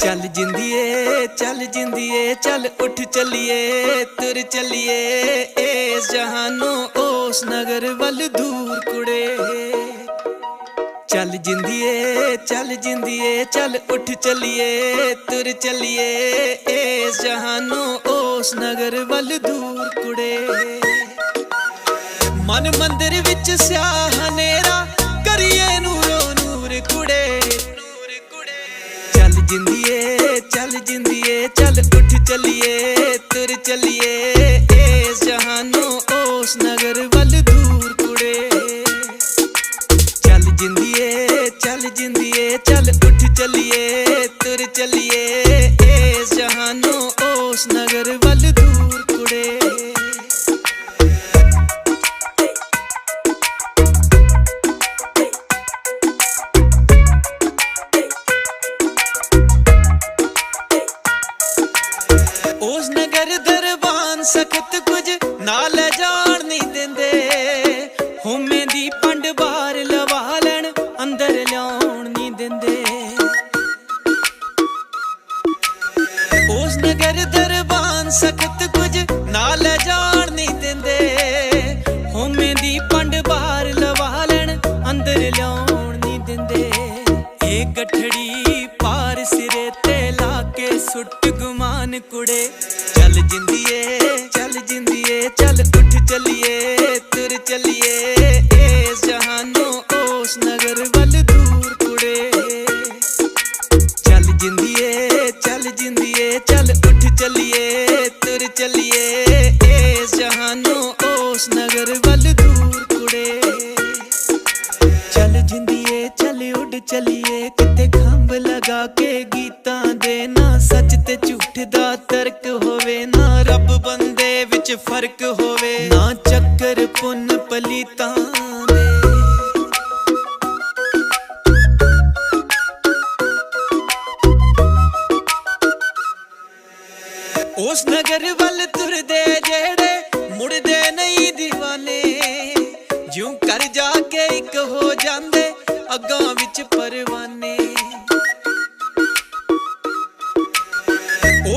ਚੱਲ ਜਿੰਦੀਏ ਚੱਲ ਜਿੰਦੀਏ, ਚੱਲ ਉੱਠ ਚੱਲੀਏ, ਤੁਰ ਚੱਲੀਏ। ਇਸ ਜਹਾਨੋਂ ਉਸ ਨਗਰ ਵੱਲ ਦੂਰ ਕੁੜੇ। ਚੱਲ ਜਿੰਦੀਏ ਚੱਲ ਜਿੰਦੀਏ, ਚੱਲ ਉੱਠ ਚੱਲੀਏ, ਤੁਰ ਚੱਲੀਏ। ਇਸ ਜਹਾਨੋਂ ਉਸ ਨਗਰ ਵੱਲ ਦੂਰ ਕੁੜੇ। ਮਨ ਮੰਦਰ ਵਿੱਚ ਸਿਆਹ ਹਨੇਰਾ ਜਿੰਦੀਏ, ਚੱਲ ਜਿੰਦੀਏ, ਚੱਲ ਉੱਠ ਚੱਲੀਏ, ਤੁਰ ਚੱਲੀਏ। ਇਸ ਜਹਾਨੋਂ ਉਸ ਨਗਰ ਵੱਲ ਦੂਰ ਕੁੜੇ ਚੱਲ ਜਿੰਦੀਏ ਚੱਲ ਜਿੰਦੀਏ, ਚੱਲ ਉੱਠ ਚੱਲੀਏ। ਦਰਬਾਨ ਸਖਤ ਕੁਝ ਨਾ ਲੈ ਜਾਣ ਨਹੀਂ ਦਿੰਦੇ। ਹੋਮੇ ਦੀ ਪੰਡ ਬਾਹਰ ਲਵਾ ਲੈਣ, ਅੰਦਰ ਲਿਆਉਣ ਨਹੀਂ ਦਿੰਦੇ। ਉਸ ਨਗਰ ਦਰਬਾਨ ਸਖਤ ਕੁਝ ਨਾ ਲੈ ਜਾਣ ਗੁਮਾਨ ਕੁੜੇ। ਚੱਲ ਜਿੰਦੀਏ ਚੱਲ ਜਿੰਦੀਏ, ਚੱਲ ਉੱਠ ਚੱਲੀਏ, ਤੁਰ ਚੱਲੀਏ। ਇਸ ਜਹਾਨੋਂ ਉਸ ਨਗਰ ਵੱਲ ਦੂਰ ਕੁੜੇ। ਚੱਲ ਜਿੰਦੀਏ ਚੱਲ ਜਿੰਦੀਏ, ਚੱਲ ਉੱਠ ਚੱਲੀਏ, ਤੁਰ ਚੱਲੀਏ। ਇਸ ਜਹਾਨੋਂ ਉਸ ਨਗਰ ਵੱਲ ਦੂਰ ਕੁੜੇ। ਚੱਲ ਜਿੰਦੀਏ, ਚੱਲ ਉੱਡ ਚੱਲੀਏ ਕਿਤੇ ਖੰਭ ਲਗਾ ਕੇ ਤੇ ਝੂਠ ਦਾ ਤਰਕ ਹੋਵੇ, ਨਾ ਰੱਬ ਬੰਦੇ ਵਿੱਚ ਫ਼ਰਕ ਹੋਵੇ, ਨਾ ਚੱਕਰ ਪੁੰਨ ਪਲੀਤਾਂ ਉਸ ਨਗਰ ਵੱਲ ਤੁਰਦੇ ਜਿਹੜੇ ਮੁੜਦੇ ਨਹੀਂ دیਵਾਨੇ ਜਿਉਂ ਕਰ ਜਾ ਕੇ ਇੱਕ ਹੋ ਜਾਂਦੇ ਅੱਗਾਂ ਵਿੱਚ ਪਰਵਾਨੇ।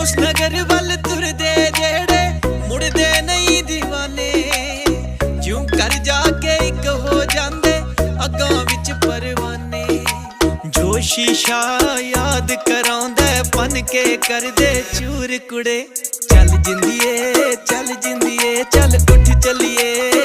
ਉਸ ਨਗਰ ਵੱਲ ਤੁਰਦੇ ਜਿਹੜੇ ਮੁੜਦੇ ਨਹੀਂ دیਵਾਨੇ ਜਿਉਂ ਕਰ ਜਾ ਕੇ ਇੱਕ ਹੋ ਜਾਂਦੇ ਅੱਗਾਂ ਵਿੱਚ ਪਰਵਾਨੇ। ਜੋ ਸ਼ੀਸ਼ਾ ਯਾਦ ਕਰਾਉਂਦਾ ਹੈ, ਬਨ ਕੇ ਕਰਦੇ ਚੂਰ ਕੁੜੇ। ਚੱਲ ਜਿੰਦੀਏ ਚੱਲ ਜਿੰਦੀਏ ਚੱਲ ਉੱਠ ਚੱਲੀਏ ਚੱਲੀਏ।